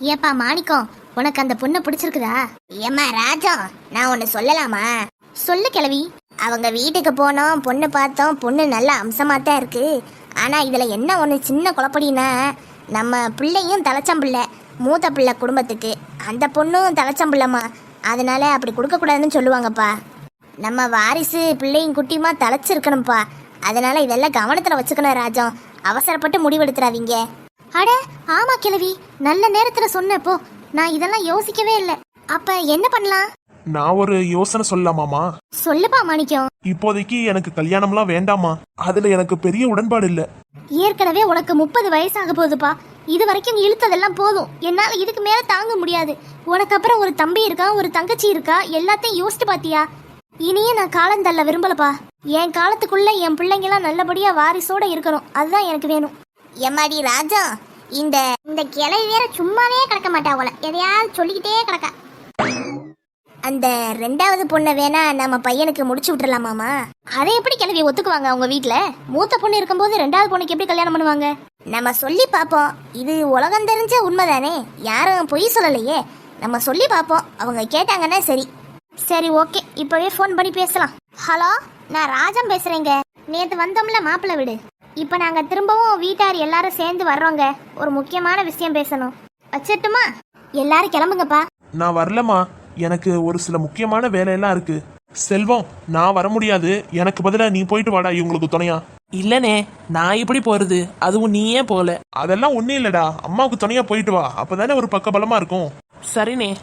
ஏப்பா மாணிக்கம் உனக்கு அந்த பொண்ணை பிடிச்சிருக்குதா? ஏம்மா ராஜா நான் ஒன்னு சொல்லலாமா? சொல்லு கிழவி. அவங்க வீட்டுக்கு போனோம் பொண்ணு பார்த்தோம் பொண்ணு நல்ல அம்சமா தான் இருக்கு. ஆனா இதுல என்ன ஒன்று சின்ன குழப்படினா நம்ம பிள்ளையும் தலைச்சம்பிள்ளை மூத்த பிள்ளை குடும்பத்துக்கு. அந்த பொண்ணும் தலைச்சம்பிள்ளைம்மா அதனால அப்படி கொடுக்கக்கூடாதுன்னு சொல்லுவாங்கப்பா. நம்ம வாரிசு பிள்ளையும் குட்டியுமா தலைச்சிருக்கணும்ப்பா. அதனால இதெல்லாம் கவனத்துல வச்சுக்கணும் ராஜம் அவசரப்பட்டு முடிவெடுத்துறாதீங்க. அட ஆமா கிழவி. நல்ல நேரத்துல சொன்னப்போ. நான் இதெல்லாம் யோசிக்கவே இல்லை. அப்ப என்ன பண்ணலாம்? நான் ஒரு யோசனை சொல்லலாமாமா? சொல்லுப்பா மாணிக்கம். இப்போதைக்கு எனக்கு கல்யாணம்லாம் வேண்டாமா? அதுல எனக்கு பெரிய உடன்பாடு இல்ல. ஏற்கனவே உனக்கு முப்பது வயசாக போகுதுப்பா. இது வரைக்கும் நீ இழுத்ததெல்லாம் போதும். என்னால இதுக்கு மேல தாங்க முடியாது. உனக்கு அப்புறம் ஒரு தம்பி இருக்கா ஒரு தங்கச்சி இருக்கா எல்லாத்தையும் யோசிச்சு பாத்தியா? இனியே நான் காலம் தள்ள விரும்பலப்பா. என் காலத்துக்குள்ள என் பிள்ளைங்கெல்லாம் நல்லபடியா வாரிசோட இருக்கணும். அதுதான் எனக்கு வேணும். எம்மாடி ராஜா இந்த இந்த கிளை வேற சும்மாவே கிடக்க மாட்டா போல. எதையாவது சொல்லிக்கிட்டே கிடக்கா. அந்த ரெண்டாவது பொண்ணை வேணா நம்ம பையனுக்கு முடிச்சு விட்டுறலாமாமா? அதை எப்படி கிளவி ஒத்துக்குவாங்க அவங்க வீட்டுல மூத்த பொண்ணு இருக்கும்போது ரெண்டாவது பொண்ணுக்கு எப்படி கல்யாணம் பண்ணுவாங்க? நம்ம சொல்லி பார்ப்போம். இது உலகம் தெரிஞ்ச உண்மைதானே? யாரும் பொய் சொல்லலையே. நம்ம சொல்லி பார்ப்போம். அவங்க கேட்டாங்கன்னா சரி. சரி ஓகே. இப்பவே ஃபோன் பண்ணி பேசலாம். ஹலோ நான் ராஜம் பேசுறேங்க. நேற்று வந்தோம்ல மாப்பிள்ளை வீடு. இப்போ நாங்க திரும்பவும் வீட்டார் எல்லாரும் சேர்ந்து வர்றோங்க. ஒரு முக்கியமான விஷயம் பேசணும். வச்சிட்டுமா எல்லாரும் கிளம்புங்கப்பா. நான் வரலமா எனக்கு ஒரு சில முக்கியமான வேலையெல்லாம் இருக்கு. செல்வம் நான் வர முடியாது. எனக்கு பதிலா நீ போயிட்டு வாடா இவங்களுக்கு துணையா. இல்லனே நான் எப்படி போறது? அதுவும் நீயே போல. அதெல்லாம் ஒண்ணும் இல்லடா. அம்மாவுக்கு துணையா போயிட்டு வா. அப்பதானே ஒரு பக்க பலமா இருக்கும். சரிண்ணே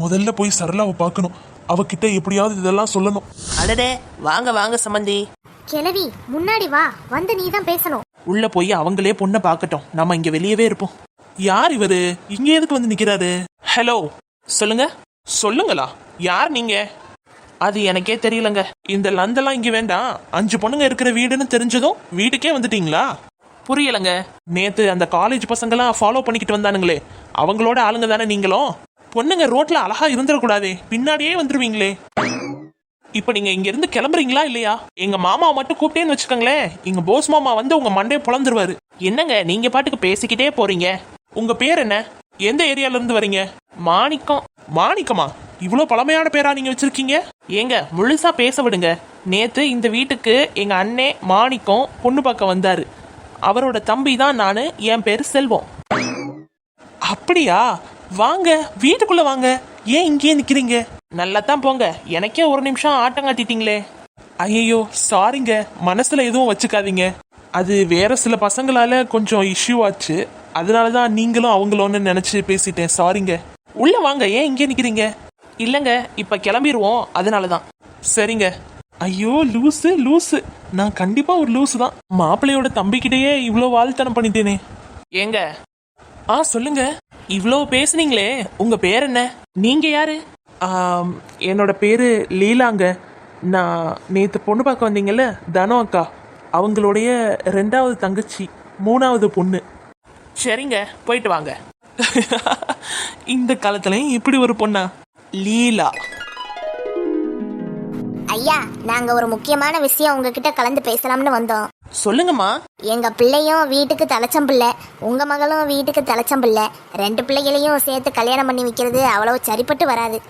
முதல்ல போய் சரளாவை பார்க்கணும். அவகிட்ட எப்படியாவது இதெல்லாம் சொல்லணும். அடடே வாங்க வாங்க சம்மந்தி கிளவி முன்னாடி வா. வந்து நீ தான் பேசணும். உள்ள போய் அவங்களே பொண்ணை பார்க்கட்டும். நம்ம இங்க வெளியவே இருப்போம். யார் இவரு? இங்க எதுக்கு வந்து நிக்கிறாரு? ஹலோ சொல்லுங்க. சொல்லுங்களா? யார் நீங்க? அது எனக்கே தெரியலங்க. இந்த லந்தெல்லாம் இங்க வேண்டாம். அஞ்சு பொண்ணுங்க இருக்கிற வீடுன்னு தெரிஞ்சதும் வீட்டுக்கே வந்துட்டீங்களா? புரியலங்க. நேத்து அந்த காலேஜ் பசங்கெல்லாம் ஃபாலோ பண்ணிக்கிட்டு வந்தானுங்களே. அவங்களோட ஆளுங்க தானே நீங்களும்? பொண்ணுங்க ரோட்ல அழகா இருந்துடக்கூடாதே. பின்னாடியே வந்துருவீங்களே. இப்போ நீங்க இங்க இருந்து கிளம்புறீங்களா இல்லையா? எங்க மாமா மட்டும் கூப்பிட்டேன்னு வச்சுக்கோங்களேன். எங்க போஸ் மாமா வந்து உங்க மண்டையை பொழந்துருவாரு என்னங்க நீங்க பாட்டுக்கு பேசிக்கிட்டே போறீங்க? உங்க பேர் என்ன? எந்த ஏரியால இருந்து வரீங்க? மாணிக்கம். மாணிக்கமா? இவ்வளோ பழமையான பேரா நீங்க வச்சிருக்கீங்க? ஏங்க முழுசா பேச விடுங்க. நேத்து இந்த வீட்டுக்கு எங்க அண்ணே மாணிக்கம் பொண்ணு பார்க்க வந்தாரு. அவரோட தம்பி தான் நானு என் பேரு செல்வம். அப்படியா? வாங்க வீட்டுக்குள்ள வாங்க. ஏன் இங்கேயே நிக்கிறீங்க? நல்லா தான் போங்க. எனக்கே ஒரு நிமிஷம் ஆட்டம் காட்டிட்டீங்களே. ஐயோ சாரிங்க மனசில் எதுவும் வச்சுக்காதீங்க. அது வேற சில பசங்களால கொஞ்சம் இஷ்யூ ஆச்சு. அதனால தான் நீங்களும் அவங்களோன்னு நினச்சி பேசிட்டேன். சாரிங்க உள்ளே வாங்க. ஏன் இங்கே நிற்கிறீங்க இல்லைங்க. இப்போ கிளம்பிடுவோம் அதனால தான் சரிங்க. ஐயோ லூசு லூசு. நான் கண்டிப்பாக ஒரு லூஸு தான். மாப்பிள்ளையோட தம்பிக்கிட்டேயே இவ்வளோ வாழ்த்தனம் பண்ணிட்டேனே. ஏங்க? ஆ சொல்லுங்க. இவ்வளோ பேசுனீங்களே. உங்கள் பேர் என்ன? நீங்கள் யாரு? என்னோட பேரு லீலாங்க. நான் நேத்து பொண்ணு பார்க்க வந்தீங்கல்ல தனோ அக்கா. அவங்களுடைய ரெண்டாவது தங்கச்சி மூணாவது பொண்ணு. சரிங்க போயிட்டு வாங்க. இந்த காலத்துலயும் இப்படி ஒரு பொண்ணா? லீலா. ஐயா நாங்க ஒரு முக்கியமான விஷயம் உங்ககிட்ட கலந்து பேசலாம்னு வந்தோம். சொல்லுங்கம்மா. எங்க பிள்ளையும் வீட்டுக்கு தலைச்சம்பிள்ளை உங்க மகளும் வீட்டுக்கு தலைச்சம்பிள்ளை ரெண்டு பிள்ளைகளையும் சேர்த்து கல்யாணம் பண்ணி வைக்கிறது அவ்வளவு சரிப்பட்டு வராது.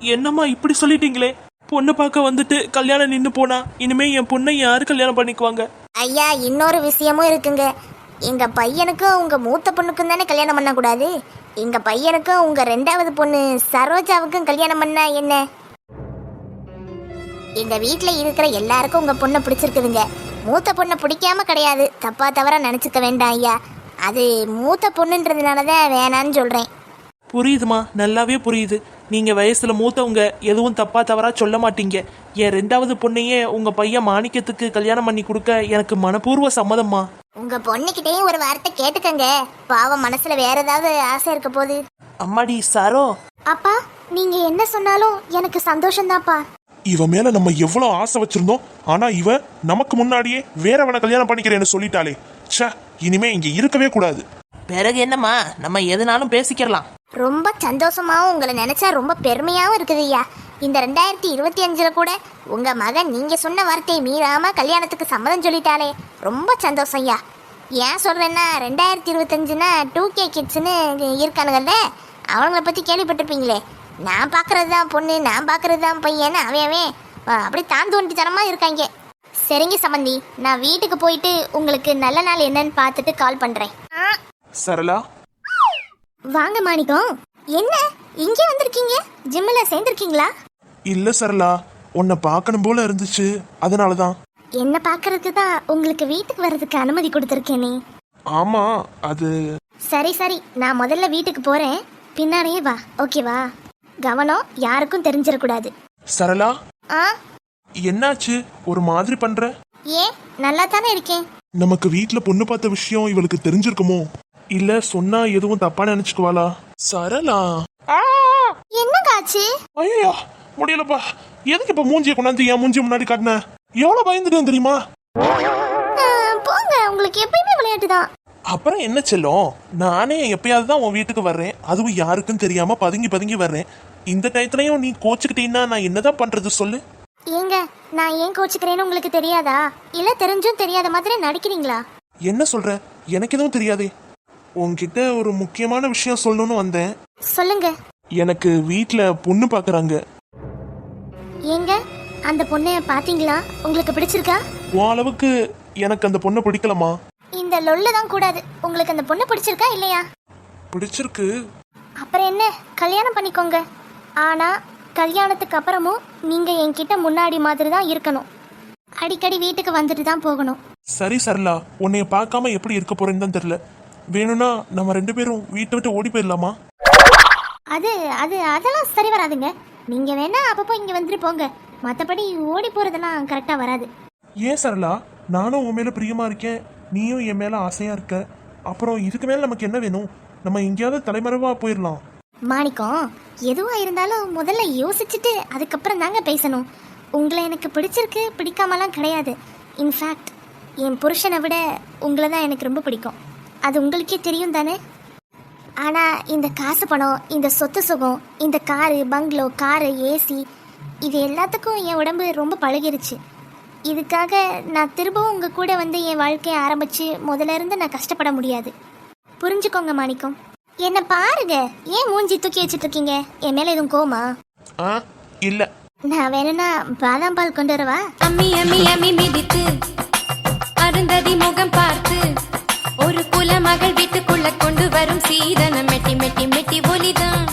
என்னம்மா இப்படி சொல்லிட்டீங்களே? பொண்ணு பார்க்க வந்துட்டு கல்யாணம் நின்று போனா இனிமே என் பொண்ணை யாரு கல்யாணம் பண்ணிக்குவாங்க? ஐயா இன்னொரு விஷயமும் இருக்குங்க. எங்க பையனுக்கும் உங்க மூத்த பொண்ணுக்கும் தானே கல்யாணம் பண்ணக்கூடாது எங்க பையனுக்கும் உங்க ரெண்டாவது பொண்ணு சரோஜாவுக்கும் கல்யாணம் பண்ணா என்ன? எங்க வீட்ல இருக்கிற எல்லாருக்கும் உங்க பொண்ணை பிடிச்சிருக்குதுங்க. மூத்த பொண்ணை பிடிக்காம கிடையாது. தப்பா தவறா நினைச்சுக்க வேண்டாம் ஐயா. அது மூத்த பொண்ணுன்றதுனால தான் வேணான்னு சொல்றேன். புரியுதுமா நல்லாவே புரியுது. நீங்க வயசுல மூத்தவங்க எதுவும் தப்பா தவறா சொல்ல மாட்டீங்க. என் ரெண்டாவது பொண்ணையே உங்க பையன் மாணிக்கத்துக்கு கல்யாணம் பண்ணி கொடுக்க எனக்கு மனப்பூர்வ சம்மதம்மா. உங்க பொண்ணுகிட்டயும் ஒரு வார்த்தை கேட்டுக்கங்க. பாவம் மனசுல வேற ஏதாவது ஆசை இருக்க போது அம்மாடி சாரோ. அப்பா நீங்க என்ன சொன்னாலும் எனக்கு சந்தோஷம்தான்ப்பா. இவ மேல நம்ம எவ்வளவு ஆசை வச்சிருந்தோம் ஆனா இவ நமக்கு முன்னாடியே வேறவனை கல்யாணம் பண்ணிக்கிறேன்னு சொல்லிட்டாளே. ச்சே இனிமே இங்க இருக்கவே கூடாது. பிறகு என்னம்மா? நம்ம எதுனாலும் பேசிக்கிறலாம். ரொம்ப சந்தோஷமாகவும் உங்களை நினச்சா ரொம்ப பெருமையாகவும் இருக்குது ஐயா. இந்த ரெண்டாயிரத்தி இருபத்தி அஞ்சில் கூட உங்கள் மகன் நீங்கள் சொன்ன வார்த்தையை மீறாமல் கல்யாணத்துக்கு சம்மதம் சொல்லிட்டாலே ரொம்ப சந்தோஷம் ஐயா. ஏன் சொல்கிறேன்னா ரெண்டாயிரத்தி இருபத்தஞ்சுனா டூ கே கிட்ஸ்னு இருக்கானுங்கல்ல அவங்கள பற்றி கேள்விப்பட்டிருப்பீங்களே. நான் பார்க்குறது தான் பொண்ணு நான் பார்க்குறது தான் பையன் அவன் அவன். அப்படி தான் தோண்டித்தனமாக இருக்காங்க. சரிங்க சம்பந்தி நான் வீட்டுக்கு போயிட்டு உங்களுக்கு நல்ல நாள் என்னன்னு பார்த்துட்டு கால் பண்ணுறேன் சரளா? வாங்க மாணிக்கம் என்ன? இங்கே வந்திருக்கீங்க? ஜிம்மில் சேர்ந்துருக்கீங்களா? இல்ல சரளா. உன்னை பார்க்கணும் போல இருந்துச்சு. அதனால தான் என்ன பார்க்கறதுக்கு தான் உங்களுக்கு வீட்டுக்கு வர்றதுக்கு அனுமதி கொடுத்துருக்கேனே. ஆமா அது சரி சரி. நான் முதல்ல வீட்டுக்கு போறேன். பின்னாடியே வா. ஓகேவா கவனம் யாருக்கும் தெரிஞ்சிடக்கூடாது. சரளா? ஆ? என்னாச்சு? ஒரு மாதிரி பண்ற? ஏன்? நல்லா தானே இருக்கேன். நமக்கு வீட்ல பொண்ணு பார்த்த விஷயம் இவளுக்கு தெரிஞ்சிருக்குமோ? இல்ல சொன்னா எதுவும் தப்பா நினைச்சுக்குவாளா? சரளா. என்னங்க ஆச்சு? ஐயா முடியலப்பா. எதுக்கு இப்ப மூஞ்சிய கொண்டாந்து என் மூஞ்சி முன்னாடி காட்டின? எவ்வளவு பயந்துட்டேன் தெரியுமா? போங்க உங்களுக்கு எப்பயுமே விளையாட்டு தான். அப்புறம் என்ன செல்லும்? நானே எப்பயாவது தான் உன் வீட்டுக்கு வர்றேன். அதுவும் யாருக்கும் தெரியாம பதுங்கி பதுங்கி வர்றேன். இந்த டயத்துலயும் நீ கோச்சுக்கிட்டீங்கன்னா நான் என்னதான் பண்றது சொல்லு? ஏங்க நான் ஏன் கோச்சுக்கிறேன்னு உங்களுக்கு தெரியாதா? இல்ல தெரிஞ்சும் தெரியாத மாதிரி நடிக்கிறீங்களா? என்ன சொல்ற? எனக்கு எதுவும் தெரியாதே. உன்கிட்ட ஒரு முக்கியமான விஷயம் சொல்லணும்னு வந்தேன். சொல்லுங்க. எனக்கு வீட்ல பொண்ணு பாக்குறாங்க. ஏங்க அந்த பொண்ணை பாத்தீங்களா? உங்களுக்கு பிடிச்சிருக்கா? உன் அளவுக்கு எனக்கு அந்த பொண்ணை பிடிக்கலமா இந்த லொல்லு தான் கூடாது. உங்களுக்கு அந்த பொண்ணு பிடிச்சிருக்கா இல்லையா? பிடிச்சிருக்கு. அப்புறம் என்ன? கல்யாணம் பண்ணிக்கோங்க. ஆனா கல்யாணத்துக்கு அப்புறமும் நீங்க என்கிட்ட முன்னாடி மாதிரி தான் இருக்கணும். அடிக்கடி வீட்டுக்கு வந்துட்டு தான் போகணும். சரி சரலா உன்னைய பார்க்காம எப்படி இருக்க போறேன்னு தான் தெரியல. வேணும்னா நம்ம ரெண்டு பேரும் வீட்டை விட்டு ஓடி போயிடலாமா? அது அது அதெல்லாம் சரி வராதுங்க. நீங்க வேணா அப்பப்போ இங்க வந்துட்டு போங்க. மற்றபடி ஓடி போறதெல்லாம் கரெக்டா வராது. ஏன் சரளா? நானும் உன் மேல பிரியமா இருக்கேன். நீயும் என் மேல ஆசையா இருக்க. அப்புறம் இதுக்கு மேல நமக்கு என்ன வேணும்? நம்ம எங்கேயாவது தலைமறைவா போயிடலாம். மாணிக்கம் எதுவா இருந்தாலும் முதல்ல யோசிச்சுட்டு அதுக்கப்புறம் தாங்க பேசணும். உங்களை எனக்கு பிடிச்சிருக்கு பிடிக்காமலாம் கிடையாது. இன்ஃபேக்ட் என் புருஷனை விட உங்களை தான் எனக்கு ரொம்ப பிடிக்கும். அது உங்களுக்கே தெரியும் தானே? ஆனால் இந்த காசு பணம் இந்த சொத்து சுகம் இந்த காரு பங்களோ காரு ஏசி இது எல்லாத்துக்கும் என் உடம்பு ரொம்ப பழகிருச்சு. இதுக்காக நான் திரும்பவும் உங்கள் கூட வந்து என் வாழ்க்கையை ஆரம்பித்து முதல்ல இருந்து நான் கஷ்டப்பட முடியாது. புரிஞ்சுக்கோங்க மாணிக்கம். என்ன பாருங்க. ஏன் மூஞ்சி தூக்கி வச்சிட்டு இருக்கீங்க? என் மேல எதுவும் கோமா ஆ இல்ல. நான் வேணும்னா பாதாம் பால் கொண்டு வரவா? அம்மி அம்மி அம்மி மிதித்து அருந்ததி முகம் பார்த்து ஒரு குலமகள் வீட்டுக்குள்ள கொண்டு வரும் சீதனம். மெட்டி மெட்டி மெட்டி ஒலிதான்.